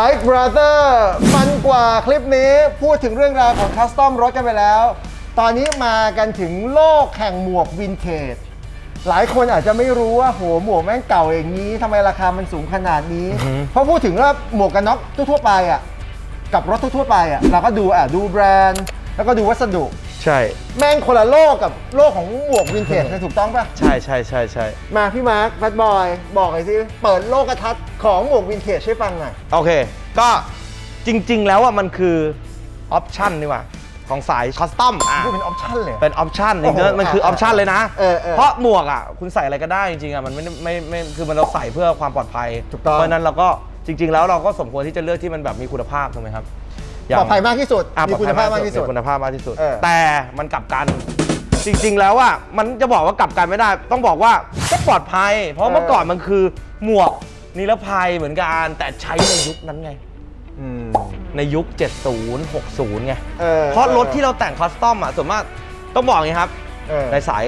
อะ Bike Brother มันกว่าคลิปนี้พูดถึงเรื่องราวของคัสตอมรถกันไปแล้ว ตอนนี้มากันถึงโลกแห่งหมวกวินเทจ หลายคนอาจจะไม่รู้ว่าโหหมวกแม่งเก่าอย่างนี้ทำไมราคามันสูงขนาดนี้ เพราะพูดถึงว่าหมวกกันน็อกทั่วๆไปอะกับรถทั่วๆไปอะเราก็ดูอะดูแบรนด์ แล้วก็ดูวัสดุ ใช่แม่งคนละโลกกับโลกของหมวกวินเทจถูกต้องปะใช่ใช่ใช่ใช่มาพี่มาร์คแบดบอย บอกหน่อยสิเปิดโลกทัศน์ของหมวกวินเทจให้ฟังหน่อย โอเค ก็จริง ๆ แล้วอะมันคือออปชั่นนี่หว่าของสายคอสตอมอะพูดเป็นออปชั่นเลย เป็นออปชั่นโอ้โหมันคือออปชั่นเลยนะเออเออเพราะหมวกอะคุณใส่อะไรก็ได้จริงๆอะมันไม่ได้ไม่ไม่คือมันเราใส่เพื่อความปลอดภัยถูกต้อง เพราะฉะนั้นเราก็จริง ๆ แล้วเราก็สมควรที่จะเลือกที่มันแบบมีคุณภาพถูกไหมครับางปลอดภัยมากที่สุดอะมีคุณภาพมากที่สุดมีคุณภาพมากที่สุด เออ แต่มันกลับกัน จริง ๆ แล้วอะมันจะบอกว่ากลับกันไม่ได้ ต้องบอกว่าก็ปลอดภัย เพราะเมื่อก่อนมันคือหมวกนิรภัยเหมือนกัน แต่ใช้ในยุคนั้นไง อืม ในยุค 70 60 ไงออเพราะรถที่เราแต่งคอสตอมอะส่วนมากต้องบอกอย่างนี้ครับ เออในสาย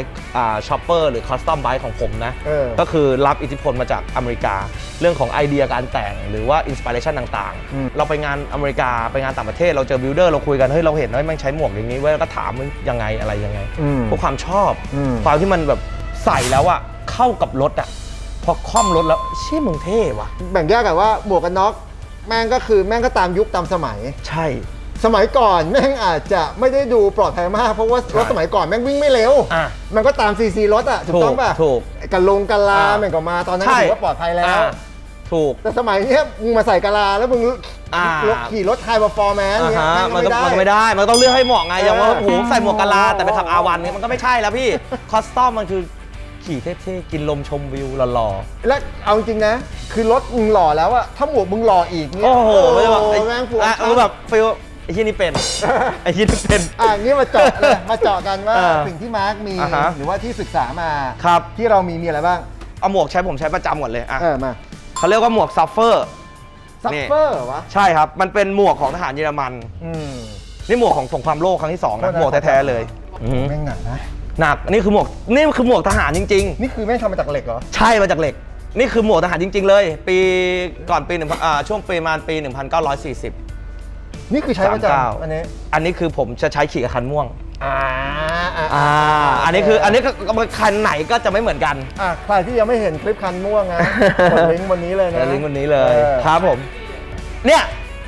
ช็อปเปอร์หรือคอสตอมไบค์ของผมนะ เออก็คือรับอิทธิพลมาจากอเมริกา เรื่องของไอเดียการแต่งหรือว่าอินสปิเรชันต่างอืม ๆ เราไปงานอเมริกาไปงานต่างประเทศเราเจอบิลดเดอร์เราคุยกันเฮ้ยเราเห็นว่ามันใช้หมวกอย่างนี้เว้ยแล้วก็ถามมันยังไงอะไรยังไง อืม เพราะความชอบ อืม ความที่มันแบบใส่แล้วอะเข้ากับรถอะพอคล่อมรถแล้วเชี่ยมึงเท่ว่ะ แบ่งแยกกันว่าหมวกกันน็อกแม่งก็คือแม่งก็ตามยุคตามสมัย ใช่ สมัยก่อนแม่งอาจจะไม่ได้ดูปลอดภัยมาก เพราะว่ารถสมัยก่อนแม่งวิ่งไม่เร็ว อะมันก็ตามซีซีรถอะถูกต้องป่ะถูกกันลงกันลาอะแม่งก็มาตอนนั้นใช่ก็ถือว่าปลอดภัยแล้ว อะถูก แต่สมัยเนี้ยมึงมาใส่กะลาแล้วมึงอ่า รถขี่รถไฮเปอร์ฟอร์แมนซ์อ่าเนี่ยฮะแม่งมันก็ก็ไม่ได้มันก็ไม่ได้ มันต้องเลือกให้เหมาะไงอย่างว่าเออโอ้โหใส่หมวกกะลาแต่ไปขับอาวันเนี่ยมันก็ไม่ใช่แล้วพี่ คอสตอมมันคือขี่เท่ๆกินลมชมวิวหล่อ และเอาจริงๆนะ คือรถมึงหล่อแล้วอะถ้าหมวกมึงหล่ออีกๆ เนี่ยโอ้โหไม่ได้แบบไอ้แม่งฟูอะเออแบบฟิล ไอ้ที่นี่เป็น ไอ้ที่นี่เป็น อะงี้มาเจาะเลยมาเจาะกันว่าเออสิ่งที่มาร์กมีอ่าฮะหรือว่าที่ศึกษามาครับ ที่เรามีมีอะไรบ้างเอาหมวกใช้ผมใช้ประจำก่อนเลยอะเออมาเขาเรียกว่าหมวกซัฟเฟอร์ ซัฟนี่ เฟอร์วะใช่ครับ มันเป็นหมวกของทหารเยอรมัน อืม นี่หมวกของสงครามโลกครั้งที่สองโทนะษนะ หมวกแท้ๆเลยอือหือแม่งหนักนะหนักนี่คือหมวกนี่คือหมวกทหารจริงๆนี่คือแม่งทำมาจากเหล็กเหรอใช่มาจากเหล็ก นี่คือหมวกทหารจริง ๆ เลย ปีก่อนปีหนึ่งอ่าช่วงประมาณปี 1940 นี่คือใช้ประ39จำอันนี้ อันนี้คือผมจะใช้ขี่กับคันม่วงอ่าอ่าอ่าอันนี้คืออันนี้ก็คันไหนก็จะไม่เหมือนกันอะใครที่ยังไม่เห็นคลิปคันม่วงนะกดลิงก์บนนี้เลยนะเดี๋ยวลิงก์วันนี้เลยออครับผม เนี่ย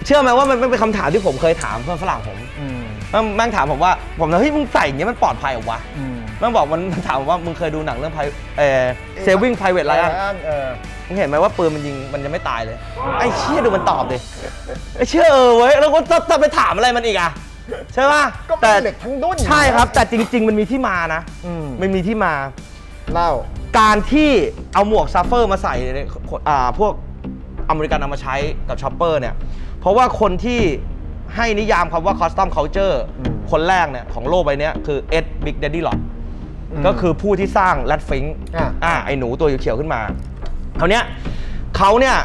เชื่อไหมว่ามันเป็นคำถามที่ผมเคยถามเพื่อนฝรั่งผมอืมแม่งแม่งถามผมว่าผมนะเฮ้ยมึงใส่อย่างเงี้ยมันปลอดภัยเหรอวะอืมแม่งบอกมันมันถามผมว่ามึงเคยดูหนังเรื่องไพเอ่อ saving private Ryan เออ มึงเห็นไหมว่าปืนมันยิงมันยังไม่ตายเลย ไอ้เชี่ยดูมันตอบดิไอ้เชี่ยเออเว้ยแล้วก็จะจะไปถามอะไรมันอีกอะใช่ป่ะก็เป็นเหล็กทั้งดุ้นใช่ครับ แต่จริง ๆ มันมีที่มานะอืมมันมีที่มาเล่าการที่เอาหมวกซัฟเฟอร์มาใส่ในอ่าพวกอเมริกันเอามาใช้กับชอปเปอร์เนี่ย เพราะว่าคนที่ให้นิยามคำว่าคอสตอมเคาเจอร์อืมคนแรกเนี่ยของโลกใบเนี้ยคือเอ็ดบิ๊กเดดดี้หลอดอืมก็คือผู้ที่สร้างแรดฟิงค์อะอ่าไอ้หนูตัวเขียวๆขึ้นมา คราวเนี้ยเขาเนี่ย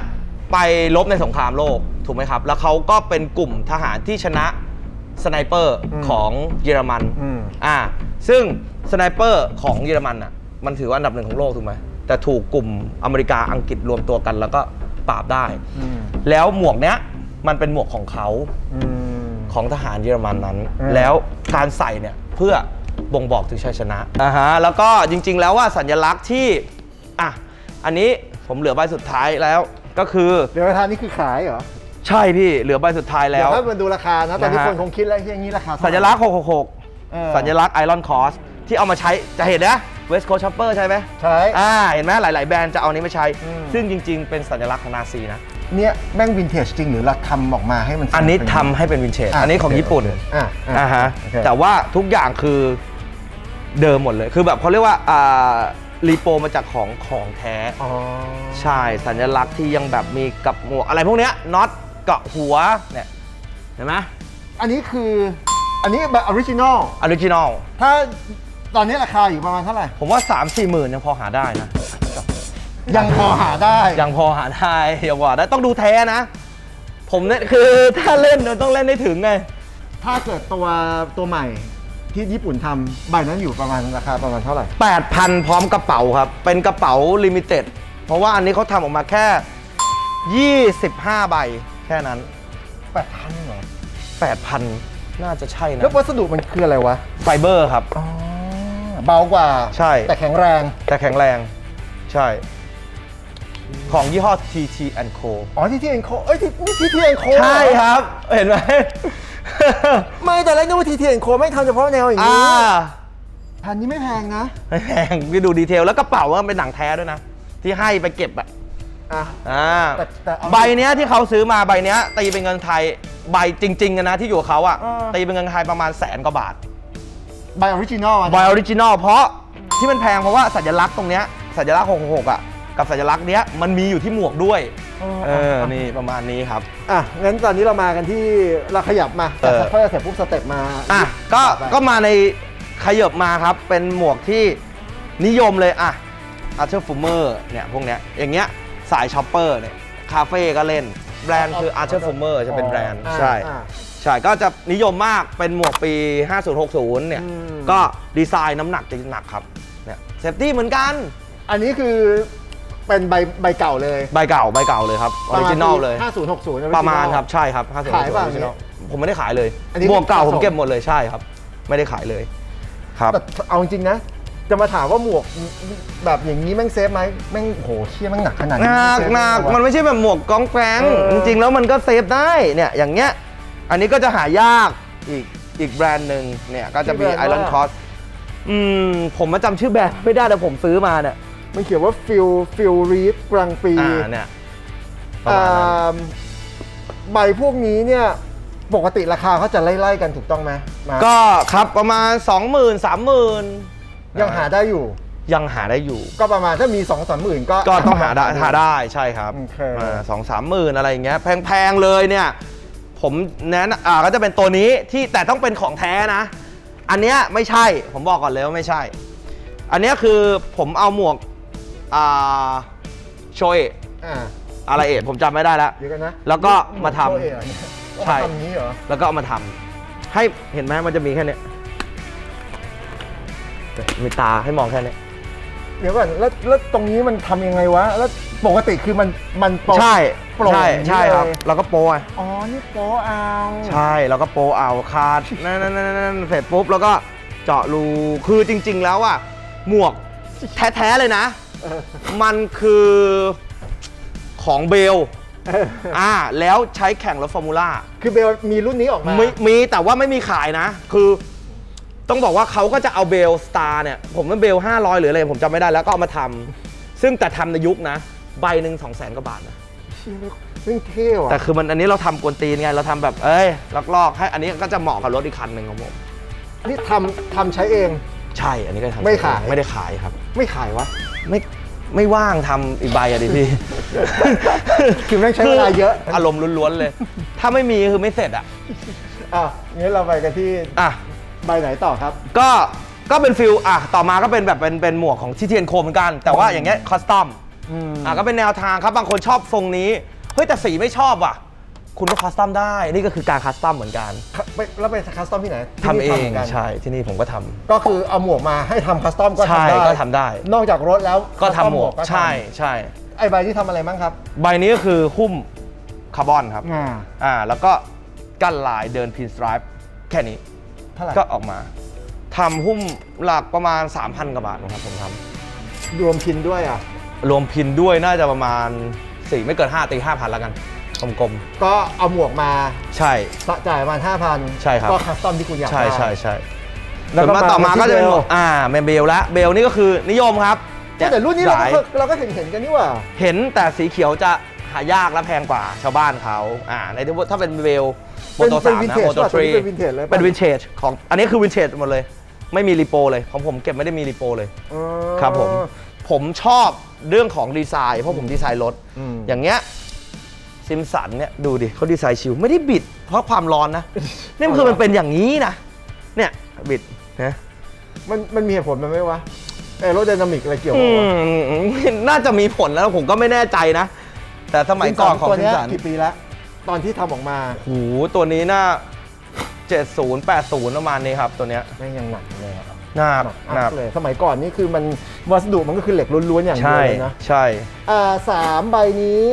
ไปลบในสงครามโลกถูกไหมครับ แล้วเขาก็เป็นกลุ่มทหารที่ชนะสไนเปอร์อืมของเยอรมันอืม อ่าซึ่งสไนเปอร์ของเยอรมันอะมันถือว่าอันดับหนึ่งของโลกถูกไหมแต่ถูกกลุ่มอเมริกาอังกฤษรวมตัวกัน แล้วก็ปราบได้ อืมแล้วหมวกเนี้ยมันเป็นหมวกของเขา อืม ของทหารเยอรมันนั้น อืม แล้วการใส่เนี่ยเพื่อบ่งบอกถึงชัยชนะอ่าฮะแล้วก็จริงๆแล้วว่าสัญลักษณ์ที่อะอันนี้ ผมเหลือใบสุดท้ายแล้วก็คือเดี๋ยวประธานนี่คือขายเหรอใช่พี่เหลือใบสุดท้ายแล้เดี๋ยววถ้ามาดูราคานะตอนนี้นะฮะ คนคงคิดแล้วเฮียอย่างนี้ราคาเท่าไหร่สัญลักษณ์ เออ666 สัญลักษณ์ไอรอนคอสที่เอามาใช้จะเห็นนะเวสโคชอปเปอร์ใช่ไหมใช่อ่าเห็นไหมหลาย ๆ แบรนด์จะเอานี้มาใช้ อืม ซึ่งจริง ๆ เป็นสัญลักษณ์ของนาซีนะ เนี่ยแม่งวินเทจจริงหรือเราทำออกมาให้มันอันนี้เป็ทำให้เป็นวินเทจะอันนี้ของโเคญี่ปุ่นโอเคอะอ่าฮะโอเคแต่ว่าทุกอย่างคือเดิมหมดเลย คือแบบเขาเรียกว่าอ่า รีโปรมาจากของของแท้ อ๋อ ใช่สัญลักษณ์ที่ยังแบบมีกับหมวกอะไรพวกเนี้ยน็อตเกาะหัวเนี่ยเห็นไหมอันนี้คืออันนี้แบบออริจินอลออริจินอลถ้าตอนนี้ราคาอยู่ประมาณเท่าไหร่ ผมว่า 3 4 หมื่นยังพอหาได้นะ ยังพอหาได้ ยังพอหาได้ยังพอหาได้ต้องดูแท้นะ ผมเนี่ยคือถ้าเล่นมันต้องเล่นได้ถึงไง ถ้าเกิดตัวตัวใหม่ ที่ญี่ปุ่นทำใบนั้นอยู่ประมาณราคาประมาณเท่าไหร่ 8,000 พร้อมกระเป๋าครับ เป็นกระเป๋าลิมิเต็ด เพราะว่าอันนี้เขาทำออกมาแค่ 25 ใบแค่นั้นแปดพันเหรอ8,000 น่าจะใช่นะ แล้ววัสดุมันคืออะไรวะไฟเบอร์ครับ อ๋อเบากว่าใช่ แต่แข็งแรง แต่แข็งแรง ใช่ ของยี่ห้อ TT Co อ๋อที่ที่เอ็นโคเอ้ยที่นี่ที่ที่เอ็นโคใช่ครับ เห็นไหม ไม่แต่แรกนึกว่าทีทีเอ็นโคไม่ทำเฉพาะแนวอย่างอ่านี้พันนี้ไม่แพงนะไม่แพงไปดูดีเทลแล้วกระเป๋าว่าเป็นหนังแท้ด้วยนะ ที่ให้ไปเก็บอะอะ อ่าแต่แต่เอาใบเนี้ยที่เขาซื้อมาใบเนี้ยตีเป็นเงินไทยใบจริงๆอะนะที่อยู่กับเขาอะเออตีเป็นเงินไทยประมาณแสนกว่าบาท ใบออริจินอลใบออริจินอลเพราะที่มันแพงเพราะว่าสัญลักษณ์ตรงเนี้ยสัญลักษณ์666อะ กับสัญลักษณ์เนี้ยมันมีอยู่ที่หมวกด้วยเออนี่ประมาณนี้ครับ อะงั้นตอนนี้เรามากันที่เราขยับมาเออจากซัพพลายเสร็จปุ๊บสเต็ปมาอะก็ต่อไปก็มาในขยบมาครับ เป็นหมวกที่นิยมเลยอะอาร์เชอร์ฟูเมอร์เนี่ยพวกเนี้ยอย่างเงี้ยสายช็อปเปอร์เนี่ยคาเฟ่ก็เล่น แบรนด์คืออาร์เชอร์ฟูเมอร์จะเป็นแบรนด์อ่าใช่อ่าใช่ก็จะนิยมมากเป็นหมวกปี 5060 เนี่ยอืมก็ดีไซน์น้ำหนักจะหนักครับเนี่ยเซฟตี้เหมือนกัน อันนี้คือ เป็นใบใบเก่าเลยใบเก่าใบเก่าเลยครับออริจินอลเลย 5060 ประมาณครับใช่ครับ5060ขายเปล่าออริจินอลผมไม่ได้ขายเลยอันนี้หมวกเก่าเป็นผมสะสมเก็บหมดเลยใช่ครับ ไม่ได้ขายเลยครับแต่เอาจริงๆนะ จะมาถามว่าหมวกแบบอย่างนี้แม่งเซฟไหมแม่งโหเชี่ยแม่งหนักขนาดหนี้นักเซฟหนักไวะมันไม่ใช่แบบหมวกกองแกงเออจริงๆแล้วมันก็เซฟได้เนี่ยอย่างเงี้ยอันนี้ก็จะหายากอีกอีกแบรนด์หนึ่งเนี่ยก็จะมีไอรอนคอสอืมผมมาจำชื่อแบรนด์ไม่ได้แต่ผมซื้อมาเนี่ย มันเขียนว่าฟิลฟิลรีดกลางปีอ่าเนี่ยประมาณนั้นอ่าใบพวกนี้เนี่ยปกติราคาเขาจะไล่ๆกันถูกต้องไหมมาก็ครับประมาณ 20,000 30,000ยังหาได้อยู่ ยังหาได้อยู่ ก็ประมาณถ้ามี2องสามหมื่นก็ก็ต้องหาได้หาได้ใช่ครับโอเคสองสามหมื่นอะไรอย่างเงี้ยแพงๆเลยเนี่ย ผมแนะนำอ่าก็จะเป็นตัวนี้ที่แต่ต้องเป็นของแท้นะ อันเนี้ยไม่ใช่ผมบอกก่อนเลยว่าไม่ใช่ อันเนี้ยคือผมเอาหมวก อ่าโชเอะอ่าอะไรเอะผมจำไม่ได้แล้ว เดี๋ยวกันนะแล้วก็มาทำโชเอะเหรอเนี่ยใช่ทำอย่างนี้เหรอแล้วก็เอามาทำให้เห็นไหมมันจะมีแค่เนี้ยมีตาให้มองแค่เนี้ย เดี๋ยวก่อนแล้วแล้วตรงนี้มันทำยังไงวะ แล้วปกติคือมันมันโปร่งใช่โปร่งใช่อย่างนี้ใช่ครับเลยแล้วก็โปรยอ๋อนี่โป๊เอาใช่แล้วก็โปะเอาคาดนั่นนั่นนั่นนั่นเสร็จปุ๊บแล้วก็เจาะรูคือจริง ๆ แล้วอะหมวกแท้ๆเลยนะเออ มันคือของเบลเอออ่าแล้วใช้แข่งรถฟอร์มูล่าคือเบลมีรุ่นนี้ออกมามีมีแต่ว่าไม่มีขายนะ คือต้องบอกว่าเขาก็จะเอาเบลสตาร์เนี่ย ผมว่าเบล 500 หรืออะไรผมจำไม่ได้แล้วก็เอามาทำซึ่งแต่ทำในยุคนะ ใบหนึ่งสองแสนกว่าบาทนะเชี่ยซึ่งเท่ว่ะแต่คือมันอันนี้เราทำกวนตีนไง เราทำแบบเอ้ยลอกๆให้อันนี้ก็จะเหมาะกับรถอีกคันหนึ่งของผมนี่ทำทำใช้เอง ใช่อันนี้ก็ทำไม่ขายไม่ได้ขายครับ ไม่ขายวะ ไม่ไม่ว่างทำอีกใบอะดิพี่ คือแม่งใช้เวลาเยอะ อารมณ์ล้วนๆเลย ถ้าไม่มีคือไม่เสร็จอะอะงั้นเราไปกันที่อะ ใบไหนต่อครับ ก็ก็เป็นฟิลอะต่อมาก็เป็นแบบเป็นเป็นหมวกของที่เทียนโคเหมือนกัน แต่ว่าอย่างเงี้ยคอสตอมอืม อะก็เป็นแนวทางครับบางคนชอบทรงนี้ เฮ้ยแต่สีไม่ชอบว่ะ คุณก็คอสตอมได้ นี่ก็คือการคอสตอมเหมือนกันไปแล้วไปคัสตอมที่ไหนทำเอที่งนี่หมืนกันใช่ที่นี่ผมก็ทำก็คือเอาหมวกมาให้ทำคัสตอมก็ใช่ทำได้ก็ทำได้ นอกจากรถแล้วก็ทำ custom หมวกก็ทำใช่ใช่ไอใบที่ทำอะไรบ้างครับใบนี้ก็คือหุ้มคาร์บอนครับอ่าอ่าแล้วก็กั้นลายเดินพินสไตรป์แค่นี้ เท่าไหร่ก็ออกมาทำหุ้มหลักประมาณ 3,000กว่าบาทนะครับผมทรวมพินด้วยอะำรวมพินด้วยน่าจะประมาณ4ไม่เกิน5ตี5,000แล้วกัน กลมก็เอาหมวกมาๆ ใช่ สะจ่ายประมาณ5,000ใช่ครับ ก็คัสตอมที่คุณอยากใช่ได้ใช่ใช่แล้วก็ส่วนมาต่อมามาที่ก็จะเป็นเบลอ่าเมนเบลแล้วเบลนี่ก็คือนิยมครับแต่รุ่นนี้เราสายก็เราก็เห็นเห็นกันนี่หว่า เห็นแต่สีเขียวจะหายากและแพงกว่าชาวบ้านเขาอ่าในที่ถ้าเป็นเบลโมเป็นโตเป็นสามวินนะเทจโมโตป่ะทรีเป็นวินเทจเลยป่ะ เป็นวินเทจของอันนี้คือวินเทจหมดเลย ไม่มีรีโปเลยของผมเก็บไม่ได้มีรีโปเลยอ๋อครับผม ผมชอบเรื่องของดีไซน์เพราะผมดีไซน์รถ อืม อย่างเงี้ย ซิมสันเนี่ยดูดิเขาดีไซน์ชิวไม่ได้บิด เพราะความร้อนนะนี่มันคือมันเป็นอย่างนี้นะเนี่ยบิดนะมันมันมีเหตุผลมันไหมวะแอโรไดนามิกอะไรเกี่ยวอืกับวะมน่าจะมีผลแล้วผมก็ไม่แน่ใจนะ แต่สมัยก่อนของตัวซิมเนี้ยสันกี่ปีแล้วตอนที่ทำออกมาโหูตัวนี้น่า70 80ประมาณนี้ครับ ตัวเนี้ยแม่งยังหนักเลยอะหน้าหนักหน้าอัพเลยสมัยก่อนนี่คือมันวัสดุมันก็คือเหล็กล้วนๆอย่างเดีใช่ยวเลยนะใช่ อ่าสามใบนี้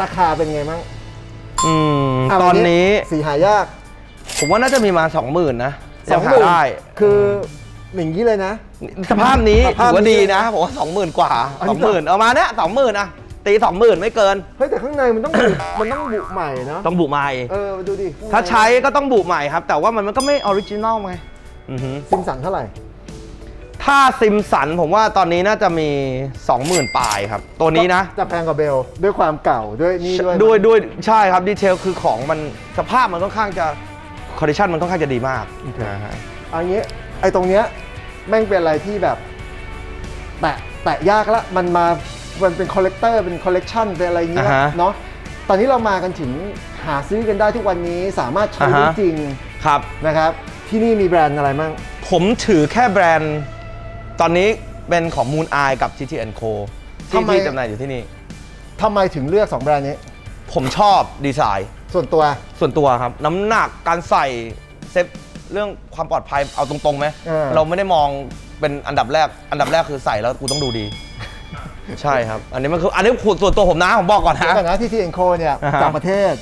ราคาเป็นไงมั่งอืมะตอนนี้ สีหายาก ผมว่าน่าจะมีมาสองหมื่นนะสองยังหหามื่นได้คืออย่างนี้เลยนะ สภาพนี้สภาถืพอว่านี้ดีนะผมว่าสองหมื่นกว่าอันสนี้องหมื่นเอามาเนี้ยสองหมื่นอะตีสองหมื่นไม่เกิน เฮ้ย แต่ข้างในมันต้องบุมันต้องบุใหม่เนาะต้องบุใหม่ เออ ดูดิข้งในถ้าใช้ก็ต้องบุใหม่ครับ แต่ว่ามันก็ไม่ออริจินอลไงอือหือซิมสันเท่าไหร่ ถ้าซิมสันผมว่าตอนนี้น่าจะมี 20,000ปลายครับ ตัวนี้นะ จะแพงกว่าเบล ด้วยความเก่าด้วยนี่ด้วย ด้วยด้วยใช่ครับดีเทลคือของมันสภาพมันค่อนข้างจะคอนดิชันมันค่อนข้างจะดีมากนะฮะเอางี้ไอ้ตรงเนี้ยแม่งเป็นอะไรที่แบบ แตะแตะยากละมันมามันเป็นคอลเลกเตอร์เป็นคอลเลกชันเป็นอะไรอย่างเงี้ยอ่าฮะเนาะตอนนี้เรามากันถึงหาซื้อกันได้ทุกวันนี้สามารถใช้ได้อ่าฮะจริงครับนะครับ ที่นี่มีแบรนด์อะไรมั่งผมถือแค่แบรนด์ ตอนนี้เป็นของ Moon Eye กับ TT Co ที่ทำไม ที่จำหน่ายอยู่ที่นี่ ทำไมถึงเลือก2แบรนด์นี้ ผมชอบดีไซน์ ส่วนตัว ส่วนตัวครับ น้ำหนักการใส่เซฟเรื่องความปลอดภัยเอาตรงๆไหมเออ เราไม่ได้มองเป็นอันดับแรก อันดับแรกคือใส่แล้วกูต้องดูดี ใช่ครับ อันนี้มันคืออันนี้ส่วนตัวผมนะ ผมบอกก่อนเดี๋ยวนะก่อนนะที่ทีเอ็นโคเนี่ยอ่าฮะ จากประเทศ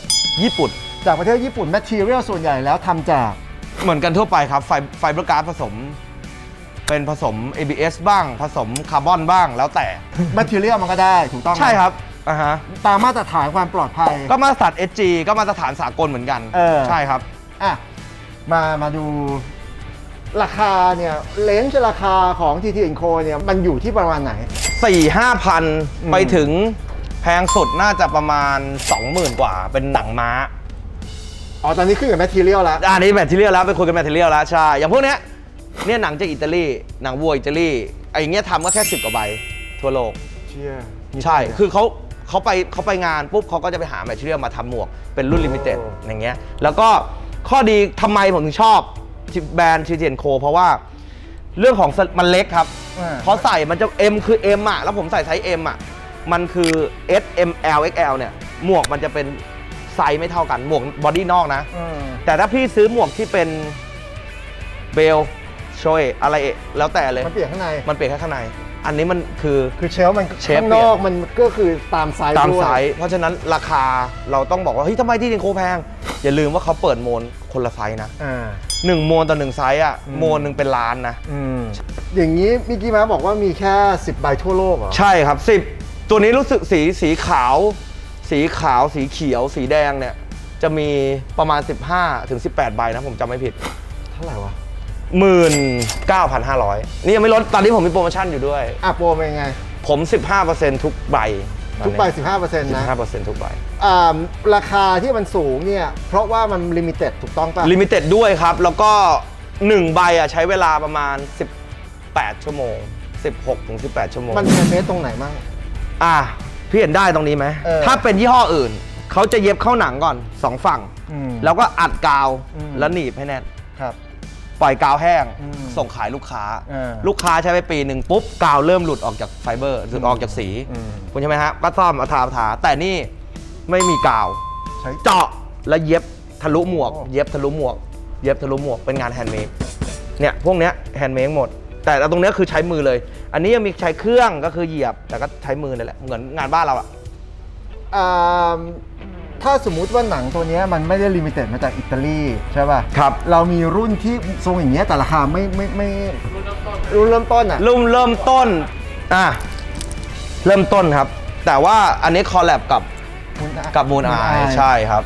ญี่ปุ่น จากประเทศญี่ปุ่นแมทเทียลส่วนใหญ่แล้วทำจาก เหมือนกันทั่วไปครับ ไฟไฟเบอร์การ์ดผสม เป็นผสม ABS บ้าง ผสมคาร์บอนบ้างแล้วแต่ แมทเทียลมันก็ได้ถูกต้องไหมใช่ครับอ่าฮะตามมาตรฐานความปลอดภัย ก็มาตรฐาน SG ก็มาตรฐานสากลเหมือนกันเออ ใช่ครับ อะมามาดูราคาเนี่ยเลนส์ราคาของ TT Co เนี่ยมันอยู่ที่ประมาณไหน สี่ห้าพันอืมไปถึงแพงสุดน่าจะประมาณ 20,000 กว่า เป็นหนังม้าอ๋อตอนนี้ขึ้นกับแมทเทียลแล้ว อันนี้แมทเทียลแล้วไปคุยกันแมทเทียลแล้วใช่ อย่างพวกเนี้ย เนี่ยหนังจากอิตาลีหนังวัวอิตาลีไอ้อย่างเงี้ยทำก็แค่10กว่าใบทั่วโลก เชี่ยใช่ คือเขาเขาไปเขาไปงานปุ๊บเขาก็จะไปหาแมทเทียลมาทำหมวกเป็นรุ่นลิมิเต็ดอย่างเงี้ย แล้วก็ข้อดีทำไมผมถึงชอบแบรนด์ทีเทนโค เพราะว่าเรื่องของมันเล็กครับอ่า พอใส่มันจะ M คือ M อะ แล้วผมใส่ไซส์ M อะ มันคือ S M L X L เนี่ย หมวกมันจะเป็นไซส์ไม่เท่ากัน หมวกบอดี้นอกนะอืมแต่ถ้าพี่ซื้อหมวกที่เป็นเบล โชยอะไรเอะแล้วแต่เลย มันเปลี่ยนข้างใน มันเปลี่ยนแค่ข้างใน อันนี้มันคือ คือเชลฟ์มันเชฟข้างนอกมันก็คือตามไซส์ตามด้วยไซส์เพราะฉะนั้นราคาเราต้องบอกว่าเฮ้ยทำไมที่ดินโคแพง อย่าลืมว่าเขาเปิดโมนคนละไซส์นะอ่า หนึ่งโมนต่อหนึ่งไซส์อะอืมโมนหนึ่งเป็นล้านนะ อืม อย่างนี้มิกกี้มาบอกว่ามีแค่ 10 ใบทั่วโลกเหรอ ใช่ครับ10ตัวนี้รู้สึกสีสีขาว สีขาวสีเขียว สีแดงเนี่ย จะมีประมาณ 15ถึง18 ใบนะผมจำไม่ผิด เท่าไหร่วะ 19,500 นี่ยังไม่ลดตอนนี้ผมมีโปรโมชั่นอยู่ด้วย อะโปรเป็นไง ผม 15%ทุกใบทุกใบ 15%นะ 15%ทุกใบอ่าราคาที่มันสูงเนี่ย เพราะว่ามันลิมิเต็ดถูกต้องป่ะลิมิเต็ดด้วยครับ แล้วก็ 1 ใบอะใช้เวลาประมาณ 18 ชั่วโมง 16ถึง18 ชั่วโมง มันแฮนด์เมดตรงไหนมั่ง อะพี่เห็นได้ตรงนี้ไหม เออถ้าเป็นยี่ห้ออื่น เขาจะเย็บเข้าหนังก่อนสองฝั่ง อืมแล้วก็อัดกาว อืม แล้วหนีบให้แน่น ครับป ล่อยกาวแห้ง อืมส่งขายลูกค้า เออลูกค้าใช้ไปปีหนึ่งปุ๊บกาวเริ่มหลุดออกจากไฟเบอร์หลุดออกจากสีอืม คุณใช่ไหมฮะก็ซ่อมเอาทาเอาทาแต่นี่ไม่มีกาว ใช้ เจาะแล้วเย็บทะลุหมวก โอ้ เย็บทะลุหมวก เย็บทะลุหมวกเป็นงานแฮนด์เมดเนี่ยพวกเนี้ยแฮนด์เมดหมด แต่ตรงเนี้ยคือใช้มือเลย อันนี้ยังมีใช้เครื่องก็คือเหยียบแต่ก็ใช้มือนั่นแหละเหมือนงานบ้านเราอะ อ่า ถ้าสมมุติว่าหนังตัวเนี้ยมันไม่ได้ลิมิเต็ดมาจากอิตาลีใช่ป่ะครับ เรามีรุ่นที่ทรงอย่างเงี้ยแต่ราคาไม่ไม่ไม่รุ่นเริ่มต้นอะเริ่มเริ่มต้น อะ เริ่มต้นครับ แต่ว่าอันนี้คอลแลบกับกับมูนไอใช่ครับ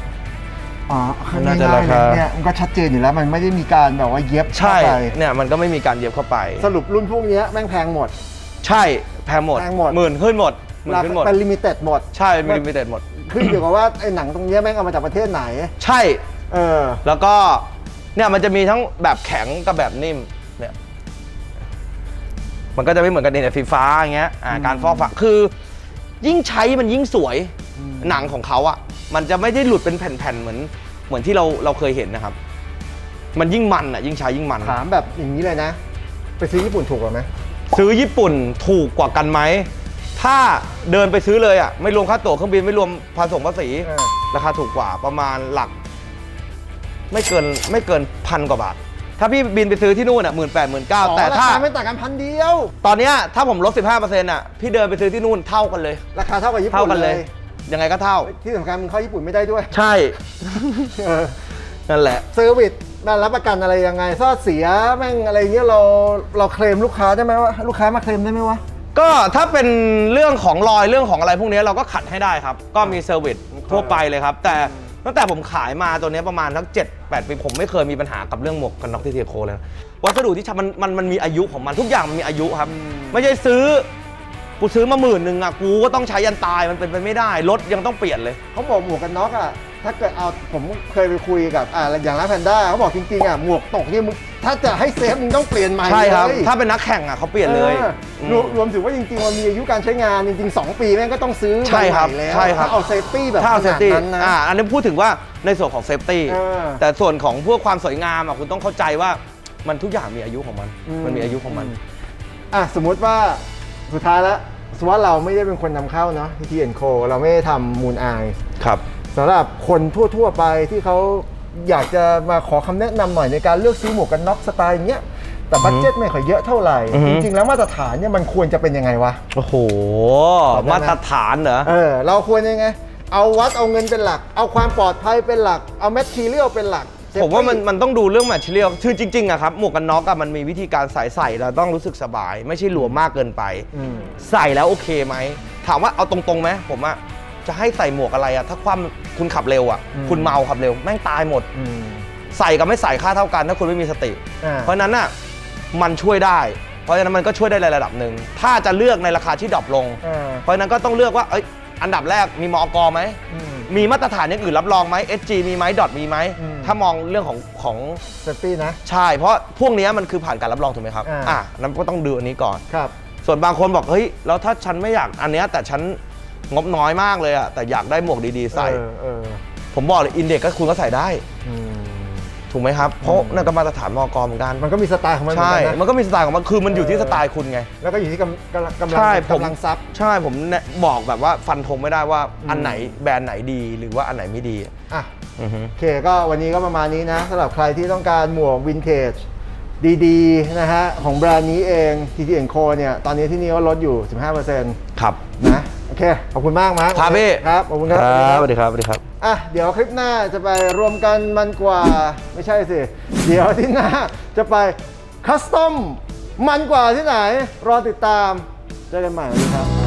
อ๋อน่าจะง่ายๆราคาเลยเนี่ยมันก็ชัดเจนอยู่แล้วมันไม่ได้มีการแบบว่าเย็บใช่เข้าไปเนี่ยมันก็ไม่มีการเย็บเข้าไป สรุปรุ่นพวกเนี้ยแม่งแพงหมด ใช่แพงหมดแพงหมด หมื่นขึ้นหมด หมื่นราขึ้นหมคาดเป็นลิมิเต็ดหมด ใช่มีลิมิเต็ดหมด ขึ้นอยู่กับว่าไอ้หนังตรงเนี้ยแม่งเอามาจากประเทศไหน ใช่ เออ แล้วก็เนี่ยมันจะมีทั้งแบบแข็งกับแบบนิ่มเนี่ยมันก็จะไม่เหมือนกันในไฟฟ้าอย่างเงี้ยอ่าอืมการฟอกฝาคือยิ่งใช้มันยิ่งสวยอืมหนังของเขาอะมันจะไม่ได้หลุดเป็นแผ่นๆเหมือนเหมือนที่เราเราเคยเห็นนะครับ มันยิ่งมันอะยิ่งใช้ยิ่งมันถามแบบอย่างนี้เลยนะ ไปซื้อญี่ปุ่นถูกกว่าไหมซื้อญี่ปุ่นถูกกว่ากันไหม ถ้าเดินไปซื้อเลยอะไม่รวมค่าตั๋วเครื่องบินไม่รวมภาษีภาษีเออ ราคาถูกกว่าประมาณหลัก ไม่เกินไม่เกินพันกว่าบาท ถ้าพี่บินไปซื้อที่นู่นอะหมื่นแปดหมื่นเก้าอ๋อแต่ราถ้าคาไม่ต่างกันพันเดียว ตอนเนี้ยถ้าผมลด 15%อะ พี่เดินไปซื้อที่นู่นเท่ากันเลย ราคาเท่ากับญี่ปุ่นเท่ากันเลย ยังไงก็เท่า ที่สำคัญมึงเข้าญี่ปุ่นไม่ได้ด้วยใช่ เออนั่นแหละ เซอร์วิสนั่นรับประกันอะไรยังไงถ้าเสียแม่งอะไรเงี้ยเราเราเคลมลูกค้าได้ไหมวะลูกค้ามาเคลมได้ไหมวะ ก็ถ้าเป็นเรื่องของรอยเรื่องของอะไรพวกนี้เราก็ขัดให้ได้ครับ ก็มีเซอร์วิสทั่วไปเลยครับ แต่ตั้งแต่ผมขายมาตัวนี้ประมาณทั้ง7 8ปีผมไม่เคยมีปัญหากับเรื่องหมวกกันน็อกที่เทียโคเลยนะวัสดุที่ใช้มันมันมันมีอายุของมันทุกอย่างมันมีอายุครับ ไม่ใช่ซื้อกูซื้อมาหมื่นหนึ่งอะกูก็ต้องใช้ยันตายมันเป็นไปไม่ได้รถยังต้องเปลี่ยนเลยเขาบอกหมวกกันน็อกอะ ถ้าเกิดเอาผมเคยไปคุยกับอ่าอย่างร้านแพนด้าเขาบอกจริงๆอะหมวกตกนี่มึงถ้าจะให้เซฟมึงต้องเปลี่ยนใหม่ใช่ครับ เลยถ้าเป็นนักแข่งอะเขาเปลี่ยนเลยอออืมรวมรวมถึงว่าจริงๆมันมีอายุการใช้งานจริงๆ 2 ปีแม่งก็ต้องซื้อใช่ครับใหม่แล้วใช่ครับ ถ้าเอาเซฟตี้แบบถ้าเอาเซฟตี้ขนาดนั้นนะ อ่าอันนี้พูดถึงว่าในส่วนของเซฟตี้เออแต่ส่วนของพวกความสวยงามอะคุณต้องเข้าใจว่ามันทุกอย่างมีอายุของมัน อืม มันมีอายุของมัน อะสมมุติว่าสุดท้ายแล้วสมมติว่าเราไม่ได้เป็นคนนำเข้าเนาะทีเอ็นโคเราไม่ได้ทำมูลไอ ครับ สำหรับคนทั่วๆไปที่เขาอยากจะมาขอคำแนะนำหน่อยในการเลือกซื้อหมวกกันน็อกสไตล์อย่างเงี้ยแต่บัตเจ็ตไม่ค่อยเยอะเท่าไหร่ อือฮึ จริงๆแล้วมาตรฐานเนี่ยมันควรจะเป็นยังไงวะ โอ้โหตอบได้ไหมมาตรฐานเหรอ เออเราควรยังไง เอาวัดเอาเงินเป็นหลัก เอาความปลอดภัยเป็นหลัก เอาแมททีเรียลเป็นหลักผมว่ามันมันต้องดูเรื่องแมทเทียลคือจริงๆอะครับหมวกกันน็อกอะมันมีวิธีการใส่ใส่เราต้องรู้สึกสบาย ไม่ใช่หลวมมากเกินไป อืม ใส่แล้วโอเคไหม ถามว่าเอาตรงๆไหมผมอะ จะให้ใส่หมวกอะไรอะถ้าความคุณขับเร็วอะอืม คุณเมาขับเร็วแม่งตายหมด อืมใส่กับไม่ใส่ค่าเท่ากัน ถ้าคุณไม่มีสติ อ่าเพราะฉะนั้นน่ะมันช่วยได้ เพราะฉะนั้นมันก็ช่วยได้ในระดับหนึ่งถ้าจะเลือกในราคาที่ดรอปลง อ่าเพราะฉะนั้นก็ต้องเลือกว่าเอ้ยอันดับแรกมีมอกไหม อืม มีมาตรฐานอย่างอื่นรับรองไหม SG มีไหมดอทมีไหม อืม ถ้ามองเรื่องของของเซฟตี้นะ ใช่ เพราะพวกเนี้ยมันคือผ่านการรับรองถูกไหมครับอ่าอะนั้นก็ต้องดูอันนี้ก่อน ครับ ส่วนบางคนบอกเฮ้ยแล้วถ้าฉันไม่อยากอันเนี้ยแต่ฉัน งบน้อยมากเลยอะแต่อยากได้หมวกดีๆใส่ เออเออผมบอกเลยอินเด็กก็คุณก็ใส่ได้ อืมถูกไหมครับเพราะนั่นก็มาตรฐานมอกเหมือนกันมันก็มีสไตล์ของมันเหมือใช่นกันนะมันก็มีสไตล์ของมันคือมันอยู่ที่เออสไตล์คุณไง แล้วก็อยู่ที่กำกำลังกำลังใช่ผมกำลังซับ ใช่ผมแนะบอกแบบว่าฟันธงไม่ได้ว่าอืมอันไหนแบรนด์ไหนดีหรือว่าอันไหนไม่ดีอะ อือฮึ โอเคก็วันนี้ก็ประมาณนี้นะสำหรับใครที่ต้องการหมวกวินเทจ ดีๆนะฮะของแบรนด์นี้เอง TT Co เนี่ยตอนนี้ที่นี่ก็ลดอยู่ 15%ครับนะโอเค ขอบคุณมากมาร์คครับพี่ครับขอบคุณครับสวัสดีครับสวัสดีครับอะเดี๋ยวคลิปหน้าจะไปรวมกันมันกว่าไม่ใช่สิ เดี๋ยวที่หน้าจะไปคัสตอมมันกว่าที่ไหน รอติดตามเจอกันใหม่สวัสดีครับ